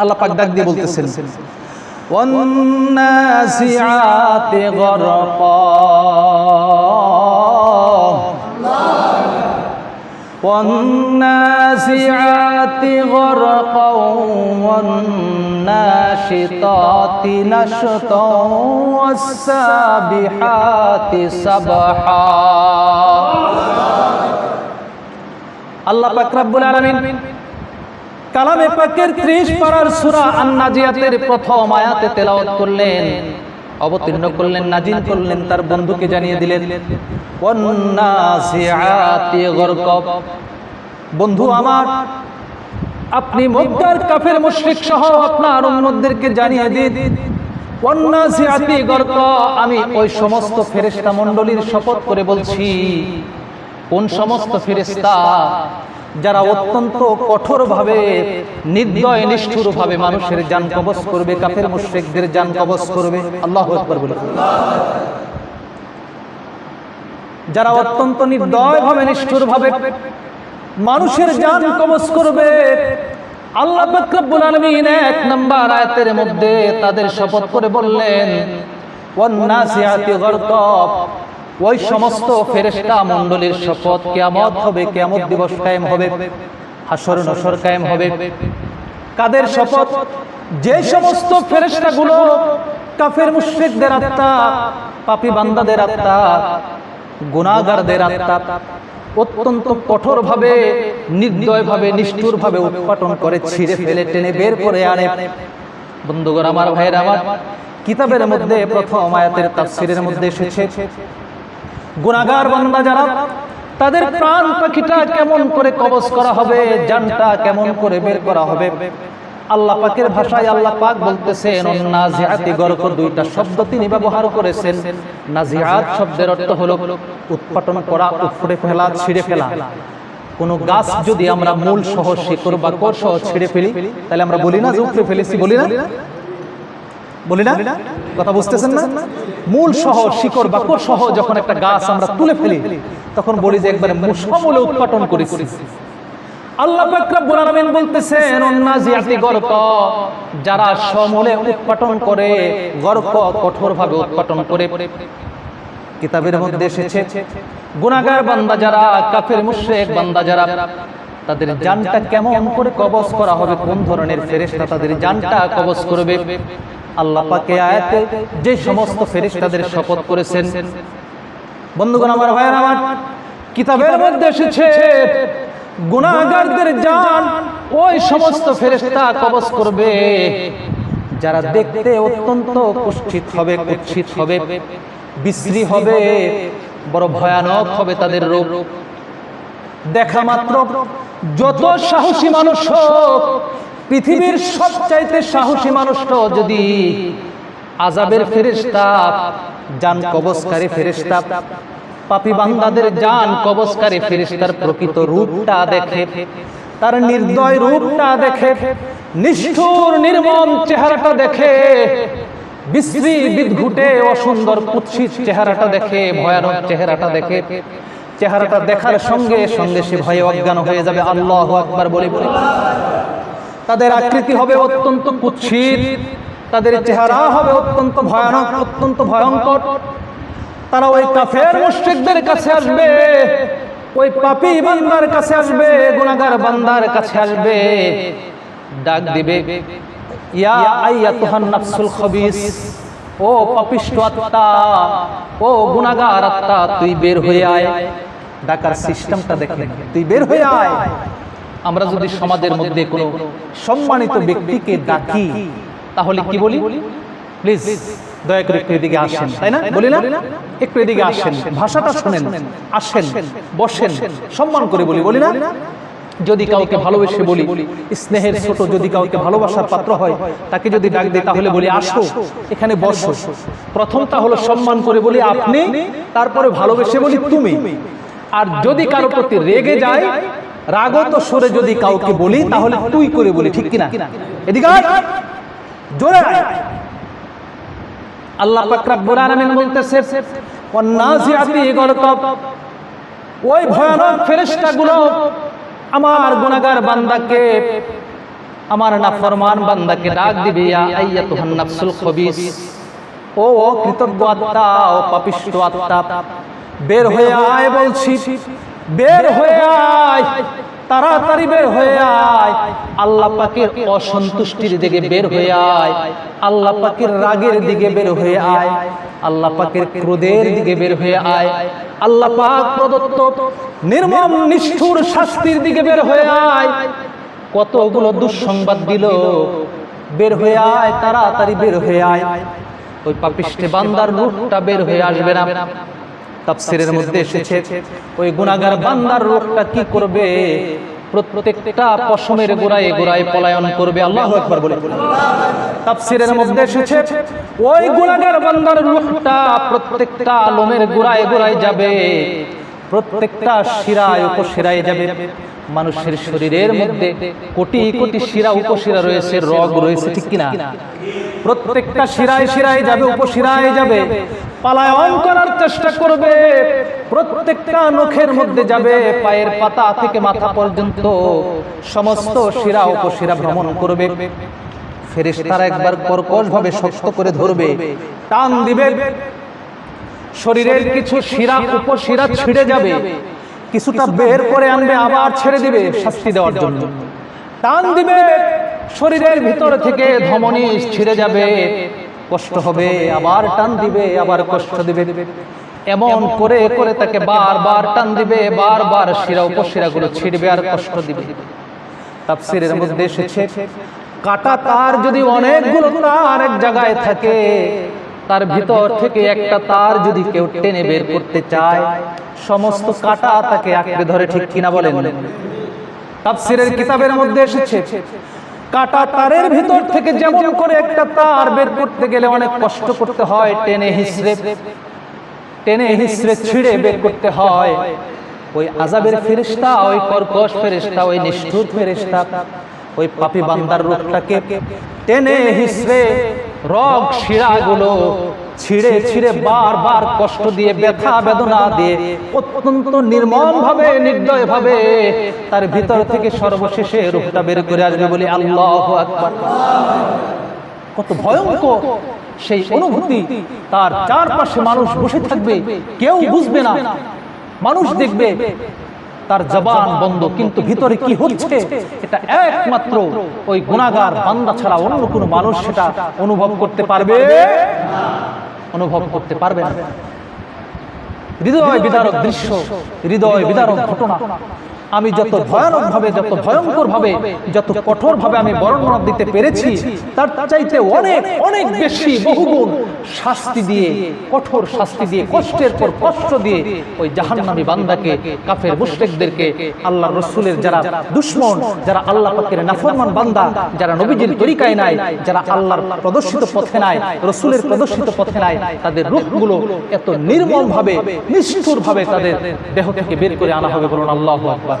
আল্লাহ পাক ডাক দিয়ে বলতেছেন والنازعات غرقا والنازعات غرقا والناشطات نشطا والسابحات سبحا আল্লাহ পাক রব্বুল আলামিন কালামে পাকের 30 পারার সূরা আন-নাজিয়াতের প্রথম আয়াতে তেলাওয়াত করলেন, অবতীর্ণ করলেন, নাজিল করলেন, তার বন্ধুকে জানিয়ে দিলেন বন্ধু আমার, আপনি মক্কার কাফের মুশরিক সহ আপনার উম্মতদেরকে জানিয়ে দিন আমি ওই সমস্ত ফেরেশতা মণ্ডলীর শপথ করে বলছি, কোন সমস্ত ফেরেশতা যারা অত্যন্ত কঠোরভাবে, নির্দয়, নিষ্ঠুরভাবে মানুষের যান কবজ করবে, কাফের মুশরিকদের যান কবজ করবে, আল্লাহু বলে যারা অত্যন্ত নির্দয়ভাবে, নিষ্ঠুরভাবে মানুষের যান কবজ করবে, আল্লাহ পাক রব্বুল আলামিন এক নাম্বার আয়াতের মধ্যে তাদের শপথ করে বললেন ওই সমস্ত ফেরেশতা মণ্ডলীর শপথ কিয়ামত হবে, কিয়ামত দিবস কায়েম হবে হাসর নসর কায়েম হবে। কাদের শপথ? যে সমস্ত ফেরেশতাগুলো কাফের মুশরিকদের আত্মা, পাপী বান্দাদের আত্মা, গুনাহগারদের আত্মা অত্যন্ত কঠোরভাবে, নির্দয়ভাবে, নিষ্ঠুরভাবে উৎপাটন করে ছিঁড়ে ফেলে, টেনে বের করে আনে। বন্ধুগণ, আমার ভাইয়ের, আমার কিতাবের মধ্যে প্রথম আয়াতের তাফসিরের মধ্যে এসেছে গুনাগার বান্দা যারা, তাদের প্রাণ পাখিটা কেমন করে কবজ করা হবে, জানটা কেমন করে বের করা হবে? আল্লাহ পাকের ভাষায় আল্লাহ পাক বলতেছেন নাজিআতি গরক দুইটা শব্দ তিনি ব্যবহার করেছেন। নাজিআত শব্দের অর্থ হলো উৎপাটন করা উপড়ে ফেলা, ছিঁড়ে ফেলা। কোনো গাছ যদি আমরা মূল সহ, শিকড় বা কোর সহ ছিঁড়ে ফেলি, তাহলে আমরা বলি না যে উপড়ে ফেলেছি, বলি না? বলি না? কথা বুঝতেছেন না? মূল সহ শিকড় বা কোর সহ যখন একটা গাছ আমরা তুলে ফেলি তখন বলি যে একবারে সমূলে উৎপাটন করেছি। আল্লাহ পাক রব্বুল আলামিন বলতেছেন অন্নাজিয়াতি গরক যারা সমূলে উৎপাটন করে গরক কঠোরভাবে উৎপাটন করে কিতাবের মধ্যে এসেছে গুনাহগার বান্দা যারা কাফের মুশরিক বান্দা যারা তাদের জানটা কেমন করে কবজ করা হবে কোন ধরনের ফেরেশতা তাদের জানটা কবজ করবে? আল্লাহ পাকে আয়াতে যে সমস্ত ফেরেশতাদের শপথ করেছেন। বন্ধুগণ, আমার ভাইয়ের, আমার কিতাবের মধ্যে এসেছে, গুনাহগারদের জান, ওই সমস্ত ফেরেশতা কবজ করবে। যারা দেখতে অত্যন্ত কুষ্ঠিত হবে, কুৎসিত হবে, বিশ্রী হবে, বড় ভয়ানক হবে তাদের রোগ দেখা মাত্র যত সাহসী মানুষ হোক পৃথিবীর সবচাইতে সাহসী মানুষটা যদি আজাবের ফেরেশতা জান কবজকারী ফেরেশতা, পাপী বান্দাদের জান কবজকারী ফেরেশতার প্রকৃত রূপটা দেখে, তার নির্দয় রূপটা দেখে, নিষ্ঠুর, নির্মম চেহারাটা দেখে, বিশ্রী, বিদঘুটে, অসুন্দর, কুৎসিত চেহারাটা দেখে, ভয়ানক চেহারাটা দেখে, চেহারাটা দেখার সঙ্গে সঙ্গে সে ভয়ে অজ্ঞান হয়ে যাবে। আল্লাহ আকবার বলে বলে। তাদের আকৃতি হবে অত্যন্ত কুৎসিত, তাদের চেহারা হবে অত্যন্ত ভয়ানক, অত্যন্ত ভয়ঙ্কর। তারা ওই কাফের মুশরিকদের কাছে আসবে, ওই পাপী বান্দার কাছে আসবে, গুনাহগার বান্দার কাছে আসবে। ডাক দিবে, ইয়া আইয়াতুহান নাফসুল খবিস, ও পাপিষ্ট আত্মা, ও গুনাহগার আত্মা, তুই বের হয়ে আয়। ডাকার সিস্টেমটা দেখেন তুই বের হয়ে আয়। আমরা যদি সমাজের মধ্যে কোনো সম্মানিত ব্যক্তিকে ডাকি তাহলে কি বলি? প্লিজ দয়া করে একটু এদিকে আসেন তাই না? বলি না একটু এদিকে আসেন। ভাষাটা শোনেন আসেন বসেন সম্মান করে বলি। বলি না যদি কাউকে ভালোবেসে বলি স্নেহের ছোট যদি কাউকে ভালোবাসার পাত্র হয় তাকে যদি ডাক দিই তাহলে বলি আসো এখানে বসো। প্রথমটা হলো সম্মান করে বলি আপনি? তারপরে ভালোবেসে বলি তুমি? আর যদি কারও প্রতি রেগে যায় রাগত সুরে যদি কাউকে বলি তাহলে তুই করে বলি ঠিক কিনা? এদিকে। জোরে। আল্লাহ বলতেছে ওই ভয়ানক ফেরেশতাগুলো আমার গুনাহগার বান্দাকে আমার নাফরমান বান্দাকে ডাক দিবে নাফসুল খবিস। ও ও কৃতজ্ঞ আত্মা ও পাপিষ্ট আত্মা বের হয়ে আয় বলছি। বের হয়ে আয়, তাড়াতাড়ি বের হয়ে আয়। আল্লাহ পাকের অসন্তুষ্টির দিকে বের হয়ে আয়, আল্লাহ পাকের রাগের দিকে বের হয়ে আয়, আল্লাহ পাকের ক্রোধের দিকে বের হয়ে আয়, আল্লাহ পাক প্রদত্ত নির্মম নিষ্ঠুর শাস্তির দিকে বের হয়ে আয়। কতগুলো দুঃসংবাদ দিল, বের হয়ে আয়, তাড়াতাড়ি বের হয়ে আয়। ওই পাপিষ্টে বান্দার রূপটা বের হয়ে আসবে না। তাফসিরের মধ্যে এসেছে ওই গুনাগার বান্দার লোকটা কি করবে? প্রত্যেকটা পশমের গোড়ায় গোড়ায় পলায়ন করবে। আল্লাহ একবার বলে। তাফসিরের মধ্যে এসেছে ওই গুনাগার বান্দার লোকটা প্রত্যেকটা লোমের গোড়ায় গোড়ায় যাবে। প্রত্যেকটা শিরায় উপশিরায় যাবে। মানুষের শরীরের মধ্যে কোটি কোটি শিরা উপশিরা রয়েছে রগ রয়েছে ঠিক কিনা? প্রত্যেকটা শিরায় শিরায় যাবে উপশিরায় যাবে। পালায়ন করার চেষ্টা করবে। প্রত্যেকটা নখের মধ্যে যাবে পায়ের পাতা থেকে মাথা পর্যন্ত সমস্ত শিরা উপশিরা ভ্রমণ করবে। ফেরেশতারা একবার কর্কশ ভাবে শক্ত করে ধরবে। টান দিবে। শরীরের কিছু শিরা উপশিরা ছিঁড়ে যাবে। কিছুটা বের করে আনবে আবার ছেড়ে দিবে শাস্তি দেওয়ার জন্য। টান দিবে শরীরের ভিতর থেকে ধমনী ছিঁড়ে যাবে কষ্ট হবে আবার টান দিবে আবার কষ্ট দিবে। এমন করে করে তাকে বারবার টান দিবে বারবার শিরা উপশিরাগুলো ছিঁড়বে আর কষ্ট দিবে। তাফসিরের মধ্যে এসেছে কাটা তার যদি অনেকগুলো তার এক জায়গায় থাকে তার ভিতর থেকে একটা তার যদি কেউ টেনে বের করতে চায় সমস্ত কাটা তাকে আঁকড়ে ধরে ঠিক কিনা বলেন। তাফসিরের কিতাবের মধ্যে এসেছে কাটা তারের ভিতর থেকে যেমন করে একটা তার বের করতে গেলে অনেক কষ্ট করতে হয় টেনে হিসড়ে টেনে হিসড়ে ছিঁড়ে বের করতে হয়। ওই আজাবের ফেরেশতা ওই কর্কশ ফেরেশতা ওই নিষ্ঠুর ফেরেশতা ওই পাপি বান্দার রূপটাকে টেনে হিসড়ে রগ শিরাগুলো ছিঁড়ে ছিঁড়ে বারবার কষ্ট দিয়ে ব্যথা বেদনা দিয়ে অত্যন্ত নির্মম ভাবে নির্দয় ভাবে তার ভিতর থেকে সর্বশেষে রূপটা বের করে আসবে বলে আল্লাহ আকবার। কত ভয়ঙ্কর সেই অনুভূতি। তার চারপাশে মানুষ বসে থাকবে কেউ বুঝবে না। মানুষ দেখবে। তার জবান বন্ধ কিন্তু ভিতরে কি হচ্ছে? এটা একমাত্র ওই গুণাগার বান্দা ছাড়া অন্য কোনো মানুষ সেটা অনুভব করতে পারবে? অনুভব করতে পারবে না। হৃদয় বিদারক দৃশ্য হৃদয় বিদারক ঘটনা। আমি যত ভয়ানক ভাবে যত ভয়ঙ্কর ভাবে যত কঠোর ভাবে আমি বর্ণনা দিতে পেরেছি তার চাইতে অনেক অনেক বেশি বহুগুণ শাস্তি দিয়ে কঠোর শাস্তি দিয়ে কষ্টের পর কষ্ট দিয়ে ওই জাহান্নামী বান্দাকে কাফের মুশরিকদেরকে আল্লাহ রসুলের যারা দুশ্মন যারা আল্লাহ পাকের নাফরমান বান্দা যারা নবীজির তরিকায় নাই যারা আল্লাহর প্রদর্শিত পথে নাই রসুলের প্রদর্শিত পথে নাই তাদের রূপগুলো এত নির্মম ভাবে নিষ্ঠুর ভাবে তাদের দেহ থেকে বের করে আনা হবে বলুন আল্লাহ আকবার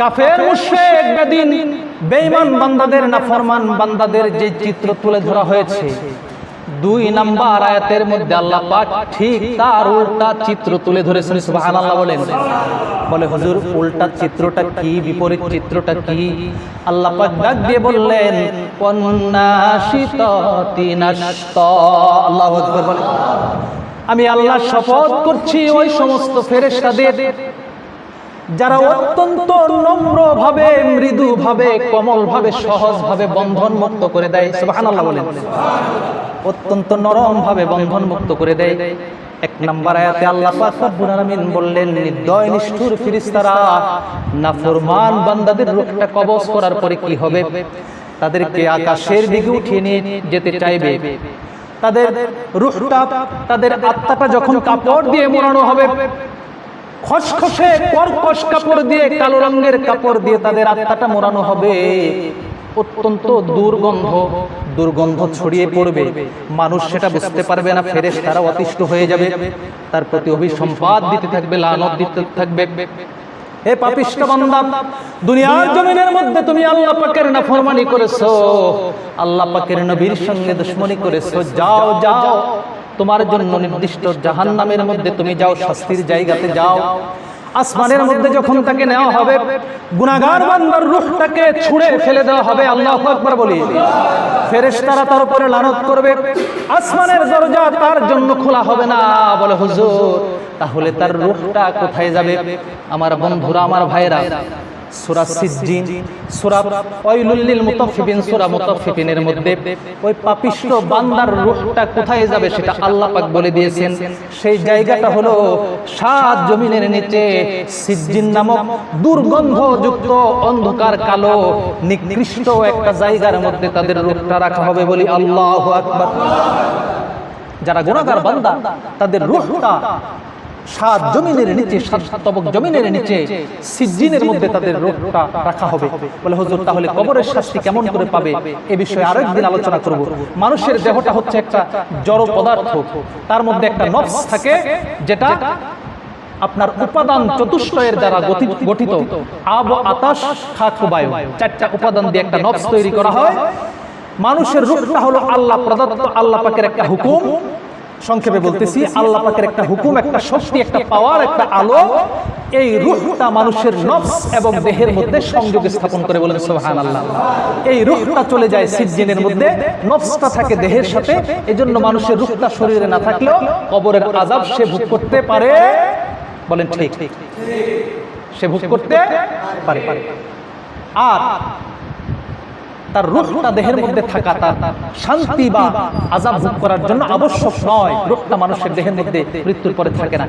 কাফের মুশরিক বেদিন বেঈমান বান্দাদের নাফরমান বান্দাদের যে চিত্র তুলে ধরা হয়েছে। দুই নাম্বার আয়াতের মধ্যে আল্লাহ পাক ঠিক তার উল্টা চিত্র তুলে ধরেছেন সুবহানাল্লাহ বলেন। বলে হুজুর উল্টা চিত্রটা কি? বিপরীত চিত্রটা কি? আল্লাহ পাক ডাক দিয়ে বললেন আল্লাহু আকবার বলেন। আমি আল্লাহ শপথ করছি ওই সমস্ত ফেরেশতাদের যারা অত্যন্ত নম্র ভাবে মৃদু ভাবে কমল ভাবে সহজ ভাবে বন্ধন মুক্ত করে দেয়, সুবহানাল্লাহ বলেন। অত্যন্ত নরম ভাবে বন্ধন মুক্ত করে দেয়। এক নাম্বার আয়াতে আল্লাহ পাক রব্বুল আলামিন বললেন, নির্দয়, নিষ্ঠুর ফেরেশতারা নাফরমান বান্দাদের রূপটা কবজ করার পরে কি হবে? তাদেরকে আকাশের দিকে উঠিয়ে নিয়ে যেতে চাইবে। তাদের রূহটা, তাদের আত্মাটা যখন কাপড় দিয়ে মোড়ানো হবে খসখসে কর্কশ কাপড় দিয়ে, কালো রঙের কাপড় দিয়ে তাদের আত্মাটা মোড়ানো হবে। অত্যন্ত দুর্গন্ধ দুর্গন্ধ ছড়িয়ে পড়বে। মানুষ সেটা বুঝতে পারবে না ফেরেশ তারা অতিষ্ঠ হয়ে যাবে। তার প্রতি অভিসম্পাদ দিতে থাকবে, লানত দিতে থাকবে। হে পাপিষ্ট বান্দা, দুনিয়ার জমিনের মধ্যে তুমি আল্লাহ পাকের নাফরমানি করেছ, আল্লাহ পাকের নবীর সঙ্গে দুশ্মনী করেছ। যাও যাও। তোমার জন্য নির্দিষ্ট জাহান্নামের মধ্যে তুমি যাও, শাস্তির জায়গাতে যাও। আসমানের মধ্যে যখন তাকে নেওয়া হবে, গুনাহগার বান্দার রূহটাকে ছুঁড়ে ফেলে দেওয়া হবে, আল্লাহু আকবার বলি। ফেরেশতারা তার উপরে লানত করবে। আসমানের দরজা তার জন্য খোলা হবে না। বলে, হুজুর, তাহলে তার রূহটা কোথায় যাবে? আমার বন্ধুরা, আমার ভাইরা সূরা সিজ্জিন সূরা ওয়াইলুল লিল মুতাফফিফিন সূরা মুতাফফিফিনের মধ্যে ওই পাপিষ্ট বান্দার রূহটা কোথায় যাবে সেটা আল্লাহ পাক বলে দিয়েছেন। সেই জায়গাটা হলো সাত জমিনের নিচে সিজ্জিন নামক দুর্গন্ধযুক্ত অন্ধকার কালো নিকৃষ্ট একটা জায়গার মধ্যে তাদের রূহটা রাখা হবে বলি আল্লাহু আকবার। যারা গুণাগার বান্দা তাদের রূহটা সাত জমিনের নিচে সাত তবক জমিনের নিচে সিজ্জিনের মধ্যে তাদের রূহটা রাখা হবে। বলে হুজুর তাহলে কবরের শাস্তি কেমন করে পাবে? এ বিষয়ে আরেকদিন আলোচনা করব। মানুষের দেহটা হচ্ছে একটা জড় পদার্থ। তার মধ্যে একটা নফস থাকে যেটা আপনার উপাদান চতুষ্টয়ের দ্বারা গঠিত আব আতাস খাক বায়ু চারটা উপাদান দিয়ে একটা নফস তৈরি করা হয়। মানুষের রূপটা হলো আল্লাহ প্রদত্ত আল্লাহ পাকের একটা হুকুম। সংক্ষেপে বলতেছি আল্লাহ পাকের একটা হুকুম একটা শক্তি একটা পাওয়ার একটা আলো এই রূহটা মানুষের নফস এবং দেহের মধ্যে সংযোগ স্থাপন করে বলেন সোহান আল্লাহ এই রূহটা চলে যায় সিজিনের মধ্যে নফসটা থাকে দেহের সাথে এজন্য মানুষের রূহটা শরীরে না থাকলেও কবরের আজাব সে ভোগ করতে পারে। বলেন ঠিক। সে ভোগ করতে পারে। আর তার রোগটা দেহের মধ্যে থাকা তার শান্তি বা আজাব করার জন্য আবশ্যক নয়। রোগটা মানুষের দেহের মধ্যে মৃত্যুর পরে থাকে না।